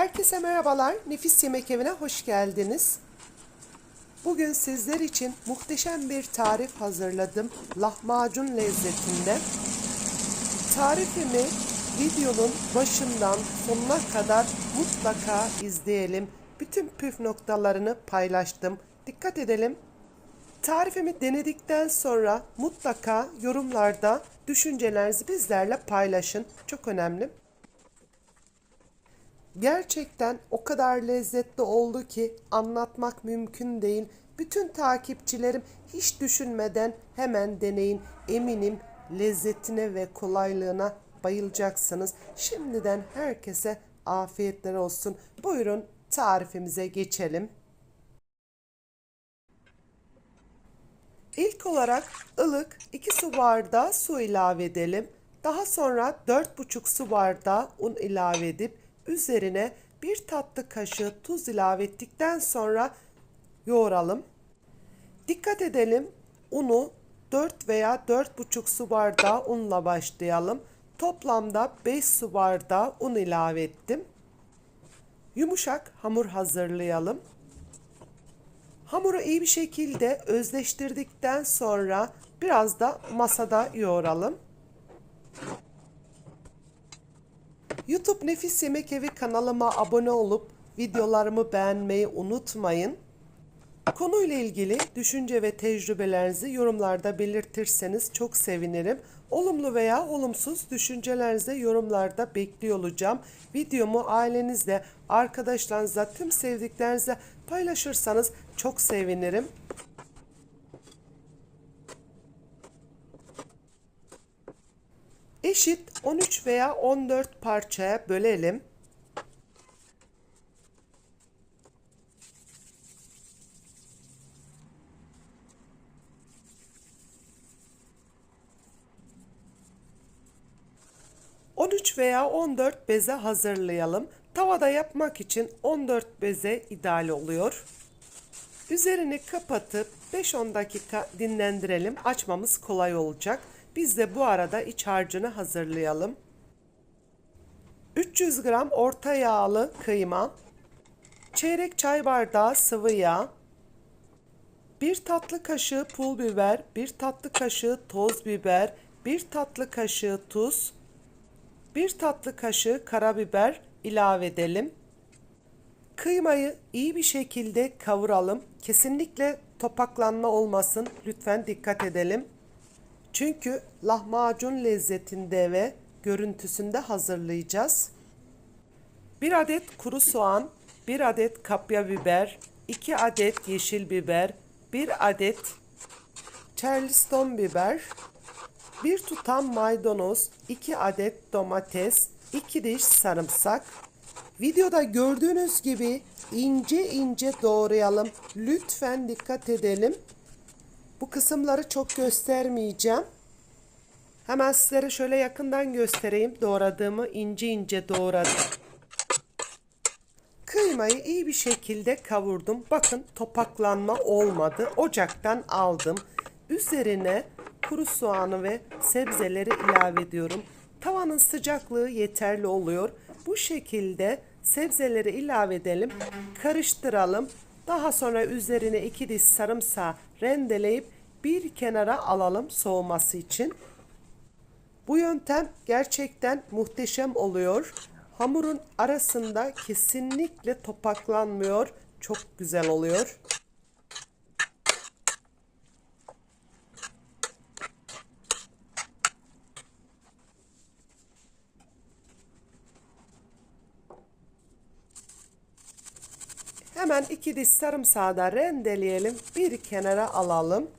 Herkese merhabalar. Nefis Yemek Evi'ne hoş geldiniz. Bugün sizler için muhteşem bir tarif hazırladım. Lahmacun lezzetinde. Tarifimi videonun başından sonuna kadar mutlaka izleyelim. Bütün püf noktalarını paylaştım. Dikkat edelim. Tarifimi denedikten sonra mutlaka yorumlarda düşüncelerinizi bizlerle paylaşın. Çok önemli. Gerçekten o kadar lezzetli oldu ki anlatmak mümkün değil. Bütün takipçilerim hiç düşünmeden hemen deneyin. Eminim lezzetine ve kolaylığına bayılacaksınız. Şimdiden herkese afiyetler olsun. Buyurun tarifimize geçelim. İlk olarak ılık 2 su bardağı su ilave edelim. Daha sonra 4,5 su bardağı un ilave edip üzerine bir tatlı kaşığı tuz ilave ettikten sonra yoğuralım. Dikkat edelim unu 4 veya 4,5 su bardağı unla başlayalım. Toplamda 5 su bardağı un ilave ettim. Yumuşak hamur hazırlayalım. Hamuru iyi bir şekilde özleştirdikten sonra biraz da masada yoğuralım. YouTube Nefis Yemek Evi kanalıma abone olup videolarımı beğenmeyi unutmayın. Konuyla ilgili düşünce ve tecrübelerinizi yorumlarda belirtirseniz çok sevinirim. Olumlu veya olumsuz düşüncelerinizi yorumlarda bekliyor olacağım. Videomu ailenizle, arkadaşlarınızla, tüm sevdiklerinizle paylaşırsanız çok sevinirim. Eşit 13 veya 14 parçaya bölelim. ...13 veya 14 beze hazırlayalım. Tavada yapmak için 14 beze ideal oluyor. Üzerini kapatıp 5-10 dakika dinlendirelim. Açmamız kolay olacak. Biz de bu arada iç harcını hazırlayalım. 300 gram orta yağlı kıyma, çeyrek çay bardağı sıvı yağ, 1 tatlı kaşığı pul biber, 1 tatlı kaşığı toz biber, 1 tatlı kaşığı tuz, 1 tatlı kaşığı karabiber ilave edelim. Kıymayı iyi bir şekilde kavuralım. Kesinlikle topaklanma olmasın. Lütfen dikkat edelim. Çünkü lahmacun lezzetinde ve görüntüsünde hazırlayacağız. 1 adet kuru soğan, 1 adet kapya biber, 2 adet yeşil biber, 1 adet charleston biber, 1 tutam maydanoz, 2 adet domates, 2 diş sarımsak. Videoda gördüğünüz gibi ince ince doğrayalım. Lütfen dikkat edelim. Bu kısımları çok göstermeyeceğim. Hemen sizlere şöyle yakından göstereyim. Doğradığımı ince ince doğradım. Kıymayı iyi bir şekilde kavurdum. Bakın topaklanma olmadı. Ocaktan aldım. Üzerine kuru soğanı ve sebzeleri ilave ediyorum. Tavanın sıcaklığı yeterli oluyor. Bu şekilde sebzeleri ilave edelim. Karıştıralım. Daha sonra üzerine iki diş sarımsağı rendeleyip bir kenara alalım soğuması için. Bu yöntem gerçekten muhteşem oluyor. Hamurun arasında kesinlikle topaklanmıyor. Çok güzel oluyor. Hemen iki diş sarımsağı da rendeleyelim. Bir kenara alalım.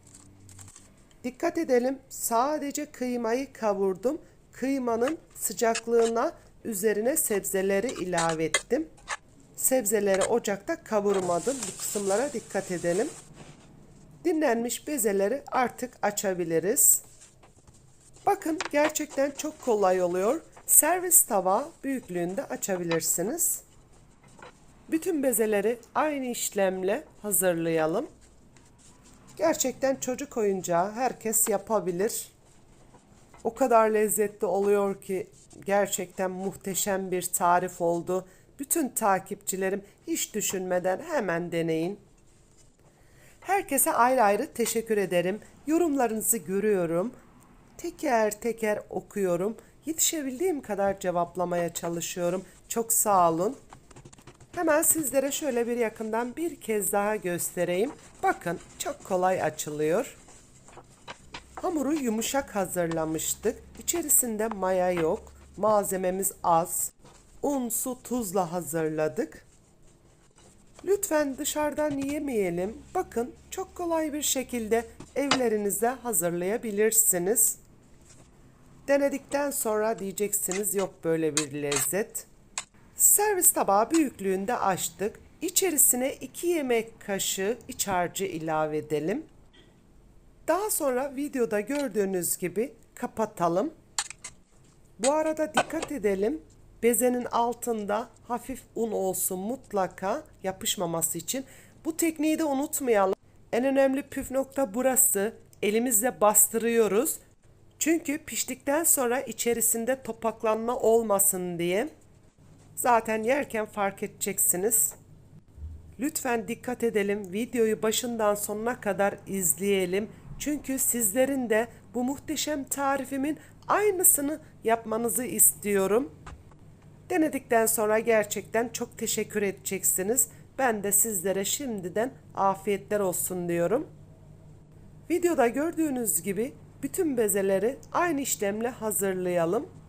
Dikkat edelim. Sadece kıymayı kavurdum. Kıymanın sıcaklığına üzerine sebzeleri ilave ettim. Sebzeleri ocakta kavurmadım. Bu kısımlara dikkat edelim. Dinlenmiş bezeleri artık açabiliriz. Bakın gerçekten çok kolay oluyor. Servis tava büyüklüğünde açabilirsiniz. Bütün bezeleri aynı işlemle hazırlayalım. Gerçekten çocuk oyuncağı herkes yapabilir. O kadar lezzetli oluyor ki gerçekten muhteşem bir tarif oldu. Bütün takipçilerim hiç düşünmeden hemen deneyin. Herkese ayrı ayrı teşekkür ederim. Yorumlarınızı görüyorum. Teker teker okuyorum. Yetişebildiğim kadar cevaplamaya çalışıyorum. Çok sağ olun. Hemen sizlere şöyle bir yakından bir kez daha göstereyim. Bakın çok kolay açılıyor. Hamuru yumuşak hazırlamıştık. İçerisinde maya yok. Malzememiz az. Un, su, tuzla hazırladık. Lütfen dışarıdan yemeyelim. Bakın çok kolay bir şekilde evlerinizde hazırlayabilirsiniz. Denedikten sonra diyeceksiniz yok böyle bir lezzet. Servis tabağı büyüklüğünde açtık. İçerisine 2 yemek kaşığı iç harcı ilave edelim. Daha sonra videoda gördüğünüz gibi kapatalım. Bu arada dikkat edelim. Bezenin altında hafif un olsun mutlaka yapışmaması için. Bu tekniği de unutmayalım. En önemli püf nokta burası. Elimizle bastırıyoruz. Çünkü piştikten sonra içerisinde topaklanma olmasın diye. Zaten yerken fark edeceksiniz. Lütfen dikkat edelim. Videoyu başından sonuna kadar izleyelim. Çünkü sizlerin de bu muhteşem tarifimin aynısını yapmanızı istiyorum. Denedikten sonra gerçekten çok teşekkür edeceksiniz. Ben de sizlere şimdiden afiyetler olsun diyorum. Videoda gördüğünüz gibi bütün bezeleri aynı işlemle hazırlayalım.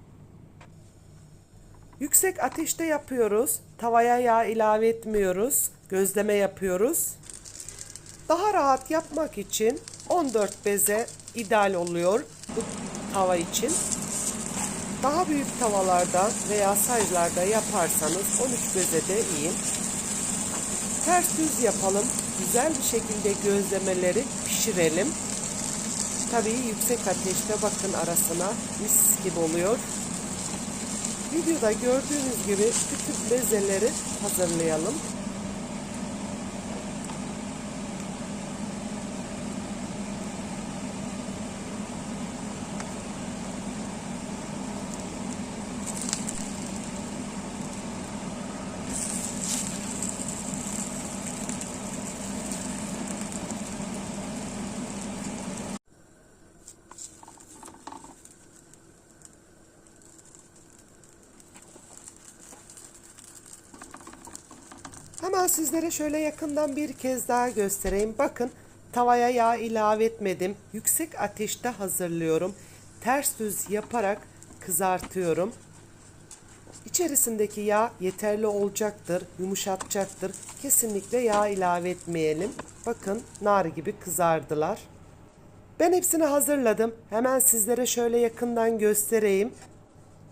Yüksek ateşte yapıyoruz. Tavaya yağ ilave etmiyoruz. Gözleme yapıyoruz. Daha rahat yapmak için 14 beze ideal oluyor bu tava için. Daha büyük tavallarda veya sayılarda yaparsanız 13 beze de iyi. Ters düz yapalım. Güzel bir şekilde gözlemeleri pişirelim. Tabii yüksek ateşte bakın arasına mis gibi oluyor. Videoda gördüğünüz gibi bütün bezeleri hazırlayalım. Hemen sizlere şöyle yakından bir kez daha göstereyim. Bakın tavaya yağ ilave etmedim. Yüksek ateşte hazırlıyorum. Ters düz yaparak kızartıyorum. İçerisindeki yağ yeterli olacaktır, yumuşatacaktır. Kesinlikle yağ ilave etmeyelim. Bakın nar gibi kızardılar. Ben hepsini hazırladım. Hemen sizlere şöyle yakından göstereyim.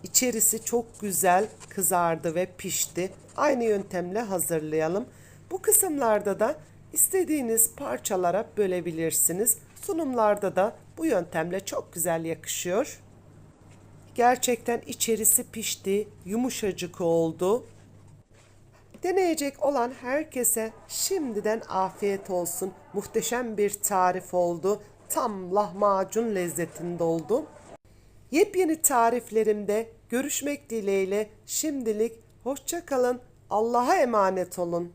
İçerisi çok güzel kızardı ve pişti. Aynı yöntemle hazırlayalım. Bu kısımlarda da istediğiniz parçalara bölebilirsiniz. Sunumlarda da bu yöntemle çok güzel yakışıyor. Gerçekten içerisi pişti, yumuşacık oldu. Deneyecek olan herkese şimdiden afiyet olsun. Muhteşem bir tarif oldu. Tam lahmacun lezzetinde oldu. Yepyeni tariflerimde görüşmek dileğiyle şimdilik hoşça kalın. Allah'a emanet olun.